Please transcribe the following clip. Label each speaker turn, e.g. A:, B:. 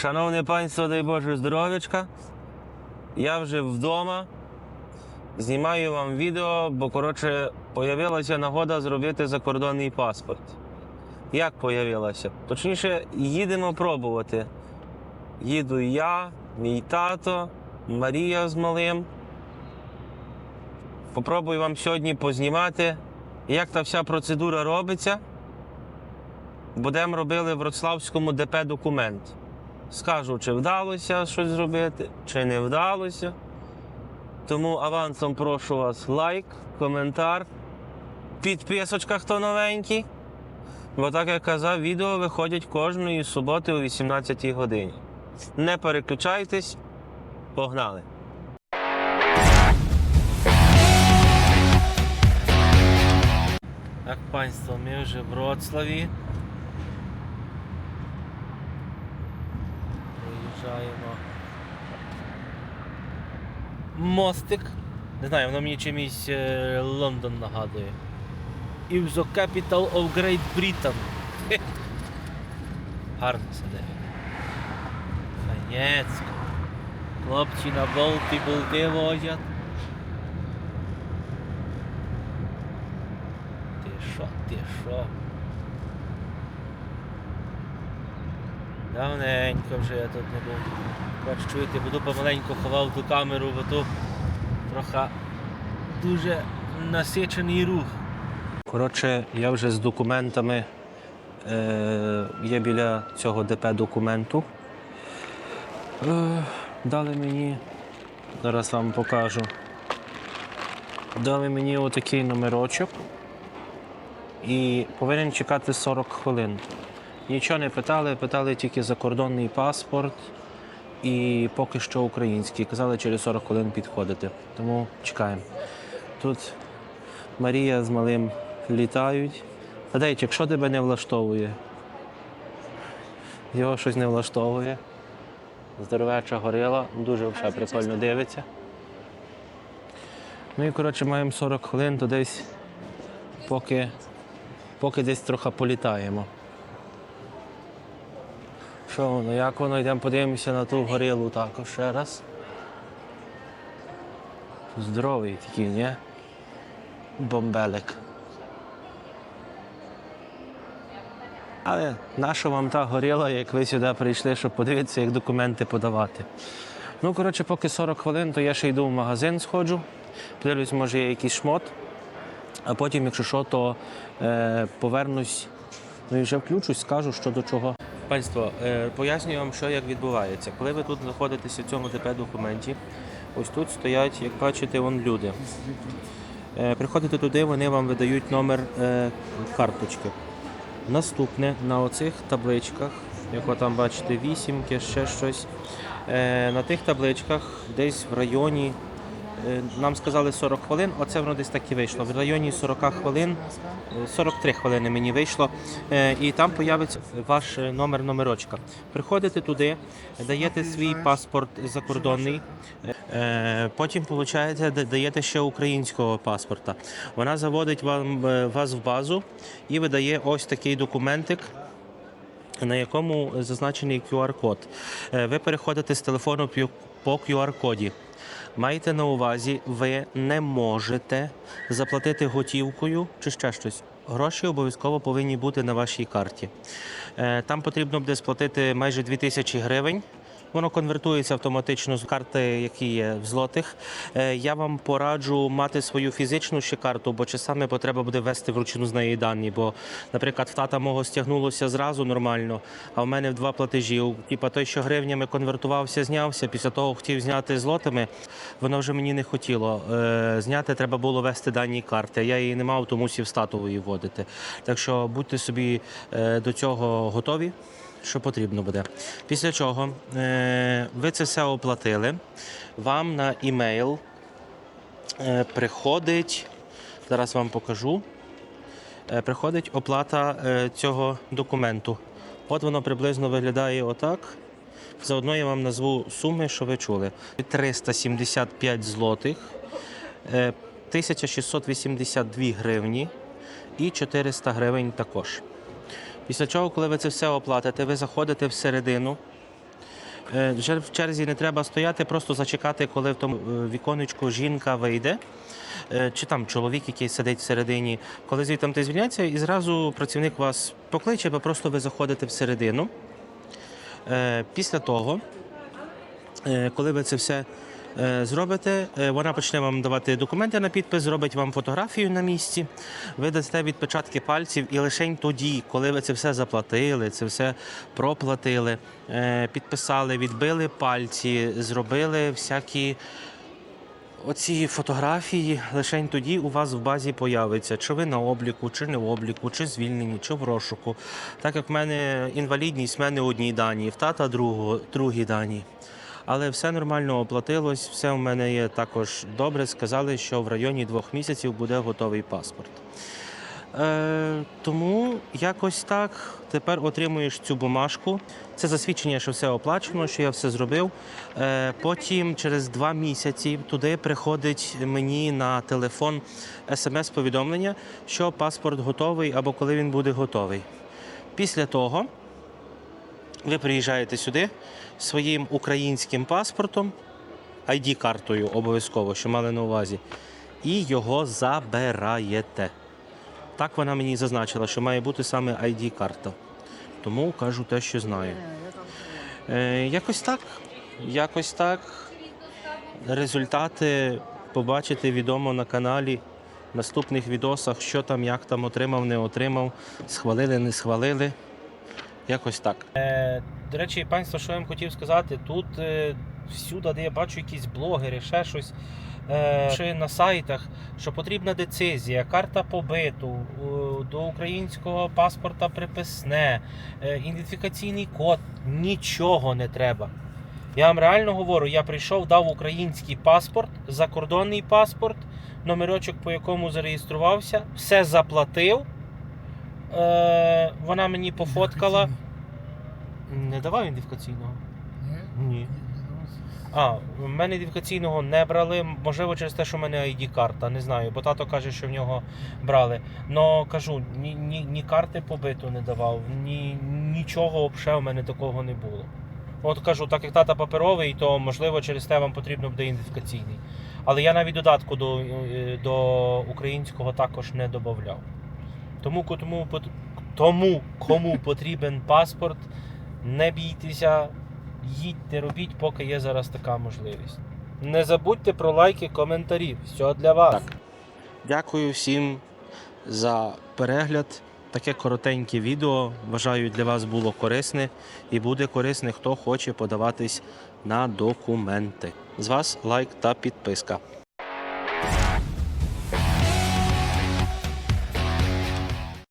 A: Шановне панство, дай Боже здоров'ячка. Я вже вдома. Знімаю вам відео, бо коротше появилася нагода зробити закордонний паспорт. Як появилася? Точніше, їдемо пробувати. Їду я, мій тато, Марія з малим. Попробую вам сьогодні познімати, як та вся процедура робиться. Будемо робили в Вроцлавському ДП документ. Скажу, чи вдалося щось зробити, чи не вдалося. Тому авансом прошу вас лайк, коментар, підписочка, хто новенький. Бо так як казав, відео виходять кожної суботи о 18 годині. Не переключайтесь, погнали! Так, панство, ми вже в Вроцлаві. Проїжджаємо. Мостик. Не знаю, воно мені чимось е, Лондон нагадує. Is the capital of Great Britain. Гарно сиде. Фанецько. Хлопці на болти болти возять. Ти що, ти що? Давненько вже я тут не був. Бач, чуєте, буду помаленьку ховав ту камеру, бо тут трохи дуже насичений рух. Коротше, я вже з документами е, є біля цього ДП документу. Е, дали мені, зараз вам покажу. Дали мені отакий номерочок і повинен чекати 40 хвилин. Нічого не питали, питали тільки закордонний паспорт і поки що український. Казали, через 40 хвилин підходити. Тому чекаємо. Тут Марія з малим літають. Тадейчик, якщо тебе не влаштовує? Його щось не влаштовує. Здоровеча горила, дуже взагалі прикольно дивиться. Ну і коротше маємо 40 хвилин, то десь поки, поки десь трохи політаємо. Що воно, як воно, йдемо подивимося на ту горилу також ще раз. Здоровий такий, ні? Бомбелик. Але наша вам та горіла, як ви сюди прийшли, щоб подивитися, як документи подавати. Ну, коротше, поки 40 хвилин, то я ще йду в магазин, сходжу, подивлюсь, може є якийсь шмот, а потім, якщо що, то е, повернусь, ну і вже включусь, скажу, що до чого. Панство, е, пояснюю вам, що як відбувається. Коли ви тут знаходитеся в цьому ДП документі, ось тут стоять, як бачите, вон люди. Е, Приходите туди, вони вам видають номер е, карточки. Наступне на оцих табличках, як там бачите, вісімки, ще щось. На тих табличках десь в районі, нам сказали 40 хвилин, оце воно десь так і вийшло. В районі 40 хвилин, е, 43 хвилини мені вийшло. Е, і там появиться ваш е, номер номерочка. Приходите туди, даєте свій паспорт закордонний. Е, Потім, виходить, даєте ще українського паспорта. Вона заводить вам, е, вас в базу і видає ось такий документик. На якому зазначений QR-код. Е, Ви переходите з телефону по QR-коді. Маєте на увазі, ви не можете заплатити готівкою чи ще щось. Гроші обов'язково повинні бути на вашій карті. Е, Там потрібно буде сплатити майже 2000 гривень. Воно конвертується автоматично з карти, які є в злотих. Е, Я вам пораджу мати свою фізичну ще карту, бо часами потреба буде ввести вручну з неї дані. Бо, наприклад, в тата мого стягнулося зразу нормально, а в мене в два платежі. Типа той, що гривнями конвертувався, знявся. Після того хотів зняти злотими. Воно вже мені не хотіло. Е, Зняти треба було ввести дані карти. Я її не мав, то мусив статової вводити. Так що будьте собі е, до цього готові що потрібно буде. Після чого е, ви це все оплатили, вам на імейл е, приходить, зараз вам покажу, е, приходить оплата цього документу. От воно приблизно виглядає отак. Заодно я вам назву суми, що ви чули. 375 злотих, е, 1682 гривні і 400 гривень також. Після чого, коли ви це все оплатите, ви заходите всередину, Е, вже В черзі не треба стояти, просто зачекати, коли в тому е, віконечку жінка вийде, е, чи там чоловік, який сидить всередині, коли звідти ти звільняється, і зразу працівник вас покличе, або просто ви заходите всередину. Після того, коли ви це все зробите, е, вона почне вам давати документи на підпис, зробить вам фотографію на місці, ви дасте відпечатки пальців, і лише тоді, коли ви це все заплатили, це все проплатили, е, підписали, відбили пальці, зробили всякі. Оці фотографії лише тоді у вас в базі появиться, чи ви на обліку, чи не в обліку, чи звільнені, чи в розшуку. Так як в мене інвалідність, в мене одні дані, в тата другого, другі дані. Але все нормально оплатилось, все в мене є також добре. Сказали, що в районі двох місяців буде готовий паспорт. Е, тому якось так. Тепер отримуєш цю бумажку. Це засвідчення, що все оплачено, що я все зробив. Е, потім, через два місяці, туди приходить мені на телефон смс-повідомлення, що паспорт готовий або коли він буде готовий. Після того ви приїжджаєте сюди своїм українським паспортом, ID-картою обов'язково, що мали на увазі, і його забираєте. Так вона мені зазначила, що має бути саме ID-карта. Тому кажу те, що знаю. Е, якось так. Якось так. Результати побачите відомо на каналі. В наступних відосах, що там, як там отримав, не отримав, схвалили, не схвалили. Якось так. Е, до речі, панство, що я вам хотів сказати, тут е, всюди, де я бачу якісь блогери, ще щось, е, на сайтах, що потрібна децизія, карта побиту, до українського паспорта приписне, е, ідентифікаційний код, нічого не треба. Я вам реально говорю, я прийшов, дав український паспорт, закордонний паспорт, номерочок, по якому зареєструвався, все заплатив. Е, вона мені пофоткала. Не давав ідентифікаційного? Ні. А, в мене ідентифікаційного не брали. Можливо, через те, що в мене ID-карта, не знаю, бо тато каже, що в нього брали. Но кажу, ні, ні, ні карти побиту не давав, ні, нічого взагалі в мене такого не було. От кажу, так як тата паперовий, то можливо через те вам потрібно буде ідентифікаційний. Але я навіть додатку до, е, до українського також не додавав. Тому, ко- тому, пот- тому кому потрібен паспорт, не бійтеся, їдьте, робіть, поки є зараз така можливість. Не забудьте про лайки, коментарі. Все для вас. Так. Дякую всім за перегляд. Таке коротеньке відео. Вважаю, для вас було корисне і буде корисне, хто хоче подаватись на документи. З вас лайк та підписка.